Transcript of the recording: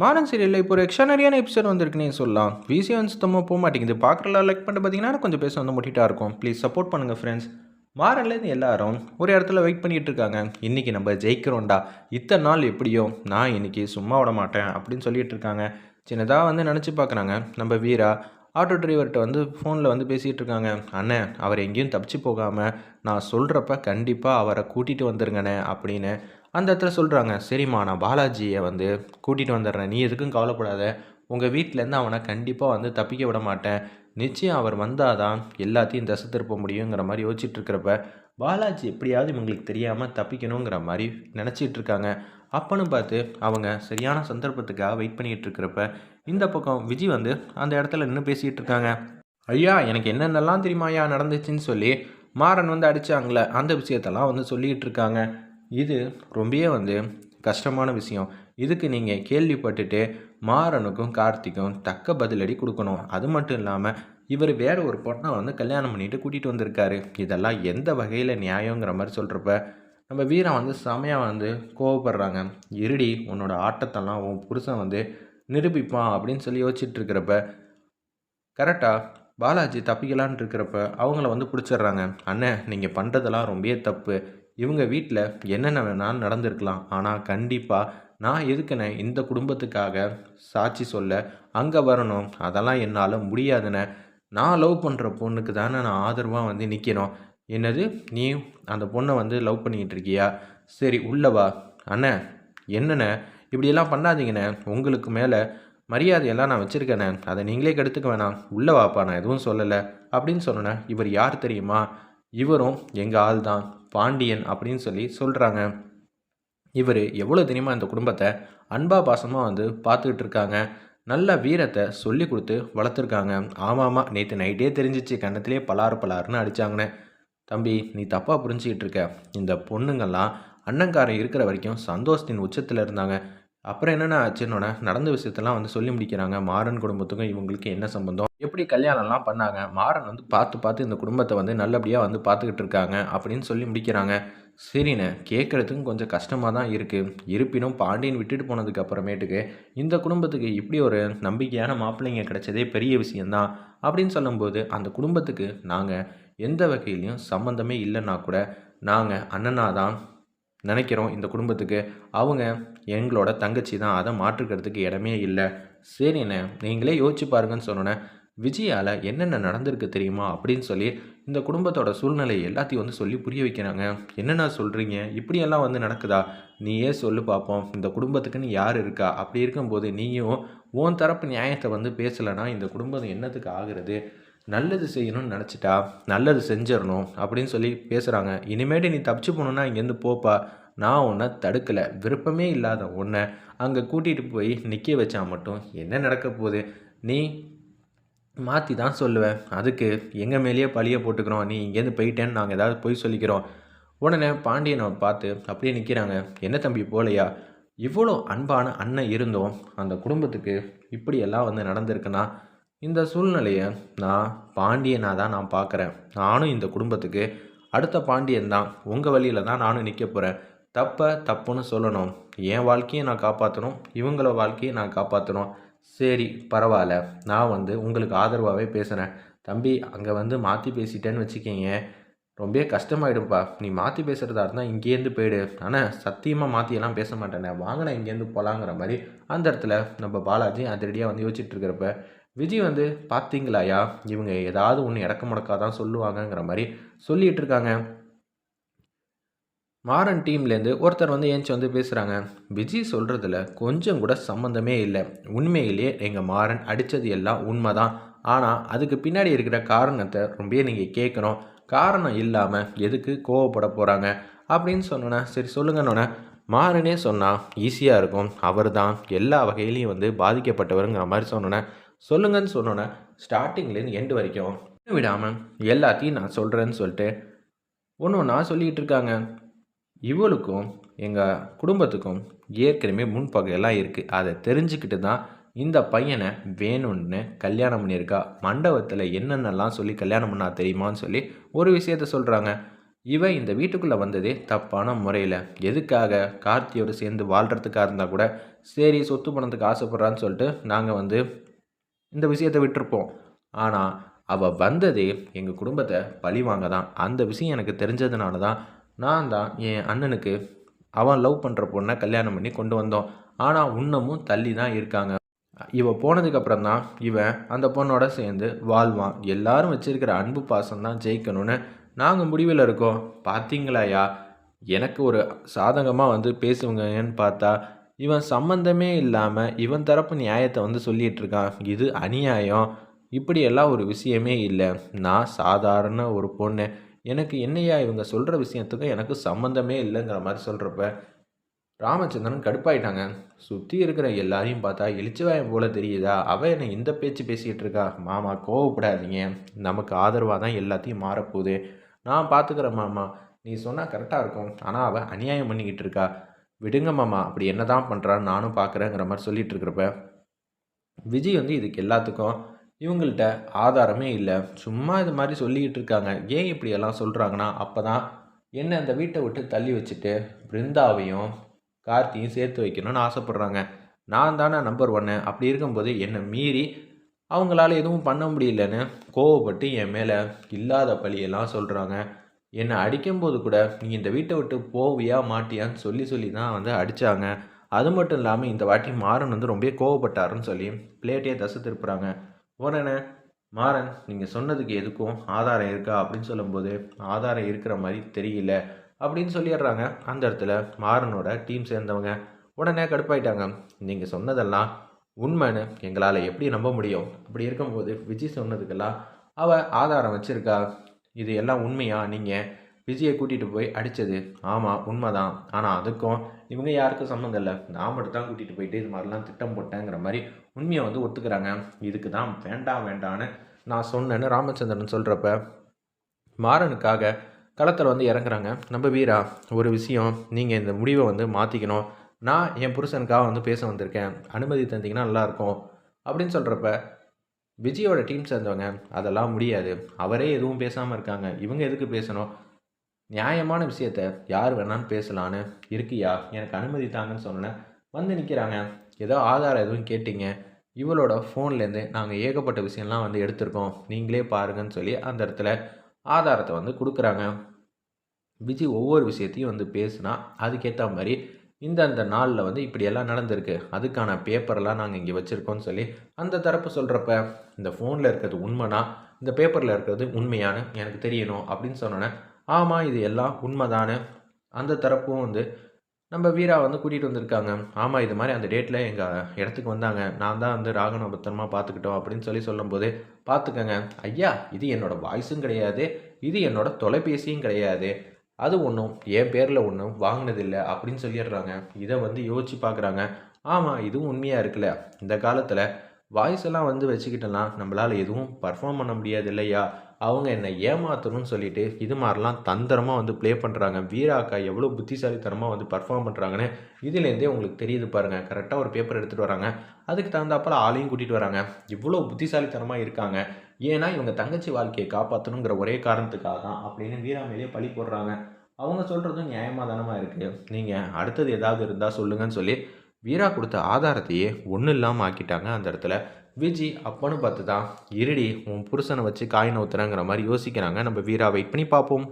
மாறன் சீரியலில் இப்போ ஒரு எக்ஸ்ட்ரானரியான எபிசோட் வந்திருக்குன்னே சொல்லலாம். விசி வந்து சுத்தமாக போக மாட்டேங்குது. பார்க்குறலாம் லைக் பண்ணிட்டு பார்த்தீங்கன்னா கொஞ்சம் பேச வந்து முட்டிட்டா இருக்கும். ப்ளீஸ் சப்போர்ட் பண்ணுங்கள் ஃப்ரெண்ட்ஸ் மாறன்லேருந்து எல்லாரும் ஒரு இடத்துல வெயிட் பண்ணிட்டு இருக்காங்க. இன்றைக்கி நம்ம ஜெயிக்கிறோம்டா. இத்தனை நாள் எப்படியோ நான் இன்னைக்கு சும்மா விட மாட்டேன் அப்படின்னு சொல்லிட்டு இருக்காங்க. சின்னதாக வந்து நினச்சி பார்க்குறாங்க நம்ம வீரா ஆட்டோ டிரைவர்கிட்ட வந்து ஃபோனில் வந்து பேசிகிட்டு இருக்காங்க. அண்ணன் அவர் எங்கேயும் தப்பிச்சு போகாமல் நான் சொல்கிறப்ப கண்டிப்பாக அவரை கூட்டிகிட்டு வந்துருங்கண்ணே அப்படின்னு அந்த இடத்துல சொல்கிறாங்க சரிம்மா நான் பாலாஜியை வந்து கூட்டிகிட்டு வந்துடுறேன். நீ எதுக்கும் கவலைப்படாத. உங்கள் வீட்டிலேருந்து அவனை கண்டிப்பாக வந்து தப்பிக்க விட மாட்டேன். நிச்சயம் அவர் வந்தால் தான் எல்லாத்தையும் தசை திருப்ப முடியுங்கிற மாதிரி யோசிச்சுட்ருக்கிறப்ப பாலாஜி எப்படியாவது இவங்களுக்கு தெரியாமல் தப்பிக்கணுங்கிற மாதிரி நினச்சிட்டு இருக்காங்க. அப்பன்னு பார்த்து அவங்க சரியான சந்தர்ப்பத்துக்காக வெயிட் பண்ணிகிட்டு இருக்கிறப்ப இந்த பக்கம் விஜய் வந்து அந்த இடத்துல நின்று பேசிகிட்டு இருக்காங்க. ஐயா எனக்கு என்னென்னலாம் தெரியுமா ஐயா நடந்துச்சுன்னு சொல்லி மாறன் வந்து அடித்தாங்களே அந்த விஷயத்தெல்லாம் வந்து சொல்லிகிட்டு இருக்காங்க. இது ரொம்பவே வந்து கஷ்டமான விஷயம். இதுக்கு நீங்கள் கேள்விப்பட்டுட்டு மாறனுக்கும் கார்த்திக்கும் தக்க பதிலடி கொடுக்கணும். அது மட்டும் இல்லாமல் இவர் வேற ஒரு பொண்ணை வந்து கல்யாணம் பண்ணிட்டு கூட்டிகிட்டு வந்திருக்காரு. இதெல்லாம் எந்த வகையில் நியாயங்கிற மாதிரி சொல்கிறப்ப நம்ம வீரன் வந்து செமையாக வந்து கோவப்படுறாங்க. இருடி உன்னோட ஆட்டத்தெல்லாம் உன் புருஷன் வந்து நிரூபிப்பான் அப்படின்னு சொல்லி யோசிச்சுட்டு இருக்கிறப்ப கரெக்டாக பாலாஜி தப்பிக்கலான் இருக்கிறப்ப அவங்கள வந்து பிடிச்சிடுறாங்க. அண்ணன் நீங்கள் பண்ணுறதெல்லாம் ரொம்பவே தப்பு. இவங்க வீட்டில் என்னென்ன வேணாலும் நடந்திருக்கலாம். ஆனால் கண்டிப்பாக நான் எதுக்குண்ணே இந்த குடும்பத்துக்காக சாட்சி சொல்ல அங்கே வரணும். அதெல்லாம் என்னால் முடியாதுண்ணே நான் லவ் பண்ணுற பொண்ணுக்கு தானே நான் ஆதரவாக வந்து நிற்கணும் என்னது? நீ அந்த பொண்ணை வந்து லவ் பண்ணிக்கிட்டு இருக்கியா? சரி உள்ளவா அண்ணே என்னண்ணே? இப்படியெல்லாம் பண்ணாதீங்கண்ணே. உங்களுக்கு மேலே மரியாதையெல்லாம் நான் வச்சுருக்கேண்ணே. அதை நீங்களே கெடுத்துக்க வேணாம். உள்ளே வாப்பா நான் எதுவும் சொல்லலை. அப்படின்னு சொன்னேன் இவர் யார் தெரியுமா? இவரும் எங்கள் ஆள் தான் பாண்டியன் அப்படின்னு சொல்லி சொல்கிறாங்க இவர் எவ்வளோ தெரியுமா இந்த குடும்பத்தை? அன்பா பாசமாக வந்து பார்த்துக்கிட்டு இருக்காங்க. நல்ல வீரத்தை சொல்லி கொடுத்து வளர்த்துருக்காங்க. ஆமாம் ஆமாம் நேற்று நைட்டே தெரிஞ்சிச்சு. கன்னத்திலே பலாறு பலாருன்னு அடித்தாங்கண்ணே தம்பி நீ தப்பாக புரிஞ்சிக்கிட்டு இருக்க. இந்த பொண்ணுங்கள்லாம் அண்ணங்காரன் இருக்கிற வரைக்கும் சந்தோஷத்தின் உச்சத்தில் இருந்தாங்க. அப்புறம் என்னென்ன ஆச்சுன்னொன்னே நடந்த விஷயத்தெல்லாம் வந்து சொல்லி முடிக்கிறாங்க. மாறன் குடும்பத்துக்கும் இவங்களுக்கு என்ன சம்பந்தம்? எப்படி கல்யாணம்லாம் பண்ணாங்க? மாறன் வந்து பார்த்து பார்த்து இந்த குடும்பத்தை வந்து நல்லபடியாக வந்து பார்த்துக்கிட்டு இருக்காங்க அப்படின்னு சொல்லி முடிக்கிறாங்க. சரிண்ணே கேட்குறதுக்கும் கொஞ்சம் கஷ்டமாக தான் இருக்குது இருப்பினும் பாண்டியன் விட்டுட்டு போனதுக்கு அப்புறமேட்டுக்கு இந்த குடும்பத்துக்கு இப்படி ஒரு நம்பிக்கையான மாப்பிள்ளைங்க கிடைச்சதே பெரிய விஷயந்தான் அப்படின்னு சொல்லும்போது அந்த குடும்பத்துக்கு நாங்கள் எந்த வகையிலையும் சம்மந்தமே இல்லைன்னா கூட நாங்கள் அண்ணனாக தான் நினைக்கிறோம் இந்த குடும்பத்துக்கு. அவங்க எங்களோட தங்கச்சி தான் அதை மாற்றுக்கிறதுக்கு இடமே இல்லை. சரிண்ணே நீங்களே யோசிச்சு பாருங்கன்னு சொன்னோன்னே விஜயால் என்னென்ன நடந்திருக்கு தெரியுமா அப்படின்னு சொல்லி இந்த குடும்பத்தோட சூழ்நிலை எல்லாத்தையும் வந்து சொல்லி புரிய வைக்கிறாங்க. என்னென்ன சொல்கிறீங்க இப்படியெல்லாம் வந்து நடக்குதா? நீயே சொல்லு பார்ப்போம் இந்த குடும்பத்துக்குன்னு யார் இருக்கா? அப்படி இருக்கும்போது நீயும் உன் தரப்பு நியாயத்தை வந்து பேசலைன்னா இந்த குடும்பம் என்னத்துக்கு ஆகிறது? நல்லது செய்யணும்னு நினச்சிட்டா? நல்லது செஞ்சிடணும் அப்படின்னு சொல்லி பேசுகிறாங்க இனிமேட்டு நீ தப்பிச்சு போகணுன்னா இங்கேருந்து போப்பா. நான் உன்னை தடுக்கலை. விருப்பமே இல்லாத உன்னை அங்கே கூட்டிகிட்டு போய் நிற்க வச்சா மட்டும் என்ன நடக்க போகுது? நீ மாற்றி தான் சொல்லுவேன். அதுக்கு எங்கள் மேலேயே பழியை போட்டுக்கிறோம். நீ இங்கேருந்து போயிட்டேன்னு நாங்கள் ஏதாவது போய் சொல்லிக்கிறோம். உடனே பாண்டியனை பார்த்து அப்படியே நிற்கிறாங்க என்ன தம்பி போலையா? இவ்வளோ அன்பான அண்ணன் இருந்தோம். அந்த குடும்பத்துக்கு இப்படியெல்லாம் வந்து நடந்திருக்குன்னா இந்த சூழ்நிலையை நான் பாண்டியனாக தான் நான் பார்க்குறேன். நானும் இந்த குடும்பத்துக்கு அடுத்த பாண்டியன் தான். உங்கள் வழியில் தான் நானும் நிற்க போகிறேன் தப்பை தப்புன்னு சொல்லணும். என் வாழ்க்கையை நான் காப்பாற்றணும் இவங்கள வாழ்க்கையை நான் காப்பாற்றணும் சரி பரவாயில்ல. நான் வந்து உங்களுக்கு ஆதரவாகவே பேசுகிறேன் தம்பி அங்கே வந்து மாற்றி பேசிட்டேன்னு வச்சுக்கிங்க ரொம்ப கஷ்டமாயிடும்ப்பா நீ மாற்றி பேசுகிறதா இருந்தால் இங்கேருந்து போயிடு. ஆனால் சத்தியமாக மாற்றியெல்லாம் பேச மாட்டேனே. வாங்கின இங்கேருந்து போகலாங்கிற மாதிரி அந்த இடத்துல நம்ம பாலாஜி அதிரடியாக வந்து யோசிச்சுட்ருக்கிறப்ப விஜய் வந்து பார்த்தீங்களாயா இவங்க ஏதாவது ஒன்று இடக்க முடக்காதான் சொல்லுவாங்கங்கிற மாதிரி சொல்லிகிட்டு இருக்காங்க. மாறன் டீம்லேருந்து ஒருத்தர் வந்து ஏஞ்சி வந்து பேசுகிறாங்க விஜய் சொல்கிறதுல கொஞ்சம் கூட சம்மந்தமே இல்லை. உண்மையிலேயே எங்கள் மாறன் அடித்தது எல்லாம் உண்மை தான் ஆனால் அதுக்கு பின்னாடி இருக்கிற காரணத்தை ரொம்ப நீங்கள் கேட்கணும். காரணம் இல்லாமல் எதுக்கு கோவப்பட போகிறாங்க அப்படின்னு சொன்னோன்னே சரி சொல்லுங்கன்னொன்னே மாறனே சொன்னால் ஈஸியாக இருக்கும். அவர் தான் எல்லா வகையிலையும் வந்து பாதிக்கப்பட்டவருங்கிற மாதிரி சொன்னோன்னே சொல்லுங்கன்னு சொன்னோன்னே ஸ்டார்டிங்லேருந்து எண்டு வரைக்கும் விடாமல் எல்லாத்தையும் நான் சொல்கிறேன்னு சொல்லிட்டு ஒன்று ஒன்றா சொல்லிகிட்டு இருக்காங்க. இவளுக்கும் எங்கள் குடும்பத்துக்கும் ஏற்கனவே முன்பகையெல்லாம் இருக்குது அதை தெரிஞ்சுக்கிட்டு தான் இந்த பையனை வேணும்னு கல்யாணம் பண்ணியிருக்கா. மண்டபத்தில் என்னென்னலாம் சொல்லி கல்யாணம் பண்ணா தெரியுமான்னு சொல்லி ஒரு விஷயத்த சொல்கிறாங்க இவன் இந்த வீட்டுக்குள்ளே வந்ததே தப்பான முறையில். எதுக்காக கார்த்தியோடு சேர்ந்து வாழ்கிறதுக்காக இருந்தால் கூட சரி சொத்து பணத்துக்கு ஆசைப்பட்றான்னு சொல்லிட்டு நாங்கள் வந்து இந்த விஷயத்தை விட்டுருப்போம். ஆனால் அவள் வந்ததே எங்கள் குடும்பத்தை பழி வாங்க தான். அந்த விஷயம் எனக்கு தெரிஞ்சதுனால தான் நான் தான் என் அண்ணனுக்கு அவன் லவ் பண்ணுற பொண்ணை கல்யாணம் பண்ணி கொண்டு வந்தோம். ஆனால் இன்னமும் தள்ளி தான் இருக்காங்க. இவ போனதுக்கப்புறம் தான் இவன் அந்த பொண்ணோட சேர்ந்து வாழ்வான். எல்லாரும் வச்சுருக்கிற அன்பு பாசம் தான் ஜெயிக்கணும்னு நாங்கள் முடிவில் இருக்கோம். பார்த்தீங்களாயா எனக்கு ஒரு சாதகமாக வந்து பேசுவங்கன்னு பார்த்தா இவன் சம்மந்தமே இல்லாமல் இவன் தரப்பு நியாயத்தை வந்து சொல்லிகிட்டு இருக்கான். இது அநியாயம். இப்படியெல்லாம் ஒரு விஷயமே இல்லை. நான் சாதாரண ஒரு பொண்ணு. எனக்கு என்னையா இவங்க சொல்கிற விஷயத்துக்கும் எனக்கு சம்மந்தமே இல்லைங்கிற மாதிரி சொல்கிறப்ப ராமச்சந்திரன் கடுப்பாயிட்டாங்க. சுற்றி இருக்கிற எல்லாரையும் பார்த்தா எலிச்சவாயம் போல் தெரியுதா? அவ என்னை இந்த பேச்சு பேசிகிட்டு இருக்கா? மாமா கோவப்படாதீங்க. நமக்கு ஆதரவாக தான் எல்லாத்தையும் மாறப்போகுது. நான் பார்த்துக்கிறேன் மாமா. நீ சொன்னால் கரெக்டாக இருக்கும். ஆனால் அவள் அநியாயம் பண்ணிக்கிட்டு இருக்கா. விடுங்க மாமா. அப்படி என்ன தான் பண்ணுறான்னு நானும் பார்க்குறேங்கிற மாதிரி சொல்லிகிட்டு இருக்கிறப்ப விஜய் வந்து இதுக்கு எல்லாத்துக்கும் இவங்கள்ட்ட ஆதாரமே இல்லை. சும்மா இது மாதிரி சொல்லிக்கிட்டு இருக்காங்க. ஏன் இப்படியெல்லாம் சொல்கிறாங்கன்னா அப்போ தான் என்னை அந்த வீட்டை விட்டு தள்ளி வச்சுட்டு பிருந்தாவையும் கார்த்தியும் சேர்த்து வைக்கணும்னு ஆசைப்பட்றாங்க. நான் தானே நம்பர் ஒன்று அப்படி இருக்கும்போது என்னை மீறி அவங்களால எதுவும் பண்ண முடியலன்னு கோவப்பட்டு என் மேலே இல்லாத பழியெல்லாம் சொல்கிறாங்க என்னை அடிக்கும்போது கூட நீ இந்த வீட்டை விட்டு போவியா மாட்டியான்னு சொல்லி சொல்லி தான் வந்து அடித்தாங்க அது மட்டும் இல்லாமல் இந்த வாட்டி மாறன் வந்து ரொம்ப கோவப்பட்டாருன்னு சொல்லி பிளேட்டையே தசை திருப்புறாங்க. உடனே மாறன் நீங்கள் சொன்னதுக்கு எதுக்கும் ஆதாரம் இருக்கா அப்படின்னு சொல்லும்போது ஆதாரம் இருக்கிற மாதிரி தெரியல அப்படின்னு சொல்லிடுறாங்க. அந்த இடத்துல மாறனோட டீம் சேர்ந்தவங்க உடனே கடுப்பாயிட்டாங்க. நீங்கள் சொன்னதெல்லாம் உண்மைன்னு எங்களால் எப்படி நம்ப முடியும்? அப்படி இருக்கும்போது விஜய் சொன்னதுக்கெல்லாம் அவள் ஆதாரம் வச்சுருக்கா. இது எல்லாம் உண்மையா? நீங்கள் விஜயை கூட்டிகிட்டு போய் அடித்தது ஆமாம் உண்மைதான். ஆனால் அதுக்கும் இவங்க யாருக்கும் சம்மந்தம் இல்லை. நான் மட்டும் தான் கூட்டிகிட்டு போயிட்டு இது மாதிரிலாம் திட்டம் போட்டேங்கிற மாதிரி உண்மையை வந்து ஒத்துக்கிறாங்க. இதுக்கு தான் வேண்டாம் வேண்டான்னு நான் சொன்னேன்னு ராமச்சந்திரன் சொல்கிறப்ப மாறனுக்காக களத்தில் வந்து இறங்குறாங்க. நம்ம வீரா ஒரு விஷயம் நீங்கள் இந்த முடிவை வந்து மாற்றிக்கணும் நான் என் புருஷனுக்காக வந்து பேச வந்திருக்கேன். அனுமதி தந்தீங்கன்னா நல்லாயிருக்கும். அப்படின்னு சொல்கிறப்ப விஜயோட டீம் சேர்ந்தவங்க அதெல்லாம் முடியாது. அவரே எதுவும் பேசாமல் இருக்காங்க. இவங்க எதுக்கு பேசணும்? நியாயமான விஷயத்த யார் வேணாலும் பேசலான்னு இருக்கியா? எனக்கு அனுமதி தாங்கன்னு சொன்னேன் வந்து நிற்கிறாங்க ஏதோ ஆதாரம் எதுவும் கேட்டீங்க. இவளோட ஃபோன்லேருந்து நாங்கள் ஏகப்பட்ட விஷயம்லாம் வந்து எடுத்திருக்கோம். நீங்களே பாருங்கன்னு சொல்லி அந்த இடத்துல ஆதாரத்தை வந்து கொடுக்குறாங்க. விஜய் ஒவ்வொரு விஷயத்தையும் வந்து பேசுனா அதுக்கேற்ற மாதிரி இந்த அந்த நாளில் வந்து இப்படியெல்லாம் நடந்திருக்கு. அதுக்கான பேப்பர்லாம் நாங்கள் இங்கே வச்சுருக்கோம்னு சொல்லி அந்த தரப்பு சொல்கிறப்ப இந்த ஃபோனில் இருக்கிறது உண்மைனா இந்த பேப்பரில் இருக்கிறது உண்மையான எனக்கு தெரியணும் அப்படின்னு சொன்னோன்னே ஆமாம் இது எல்லாம் உண்மைதானே அந்த தரப்பும் வந்து நம்ம வீரா வந்து கூட்டிகிட்டு வந்திருக்காங்க. ஆமாம் இது மாதிரி அந்த டேட்டில் எங்கள் இடத்துக்கு வந்தாங்க. நான் தான் வந்து ராகவனை பத்திரமா பார்த்துக்கிட்டோம் அப்படின்னு சொல்லி சொல்லும்போது பார்த்துக்கங்க. ஐயா இது என்னோடய வாய்ஸும் கிடையாது. இது என்னோடய தொலைபேசியும் கிடையாது. அது ஒன்றும் என் பேரில் ஒன்றும் வாங்கினதில்லை அப்படின்னு சொல்லிடுறாங்க. இதை வந்து யோசிச்சு பார்க்குறாங்க. ஆமாம் இதுவும் உண்மையாக இருக்குல்ல? இந்த காலத்தில் வாய்ஸ் எல்லாம் வந்து வச்சுக்கிட்டலாம் நம்மளால் எதுவும் பர்ஃபார்ம் பண்ண முடியாது இல்லையா? அவங்க என்னை ஏமாற்றணும்னு சொல்லிட்டு இது மாதிரிலாம் தந்திரமாக வந்து ப்ளே பண்ணுறாங்க வீராக்கா எவ்வளோ புத்திசாலித்தனமாக வந்து பர்ஃபார்ம் பண்ணுறாங்கன்னு இதுலேருந்தே உங்களுக்கு தெரியுது பாருங்கள் கரெக்டாக ஒரு பேப்பர் எடுத்துகிட்டு வராங்க. அதுக்கு தகுந்தாப்பில் ஆளையும் கூட்டிகிட்டு வராங்க. இவ்வளோ புத்திசாலித்தனமாக இருக்காங்க. ஏன்னா இவங்க தங்கச்சி வாழ்க்கையை காப்பாற்றணுங்கிற ஒரே காரணத்துக்காக தான் அப்படின்னு வீரா மேலேயே பழி போடுறாங்க. அவங்க சொல்கிறதும் நியாயமாக தானமாக இருக்குது நீங்கள் அடுத்தது ஏதாவது இருந்தால் சொல்லுங்கன்னு சொல்லி வீரா கொடுத்த ஆதாரத்தையே ஒன்றும் இல்லாமல் ஆக்கிட்டாங்க அந்த இடத்துல. விஜி அப்பன்னு பார்த்து தான் இருடி உன் புருஷனை வச்சு காய் நவுத்துறங்கிற மாதிரி யோசிக்கிறாங்க. நம்ம வீரா வெயிட் பண்ணி பார்ப்போம்.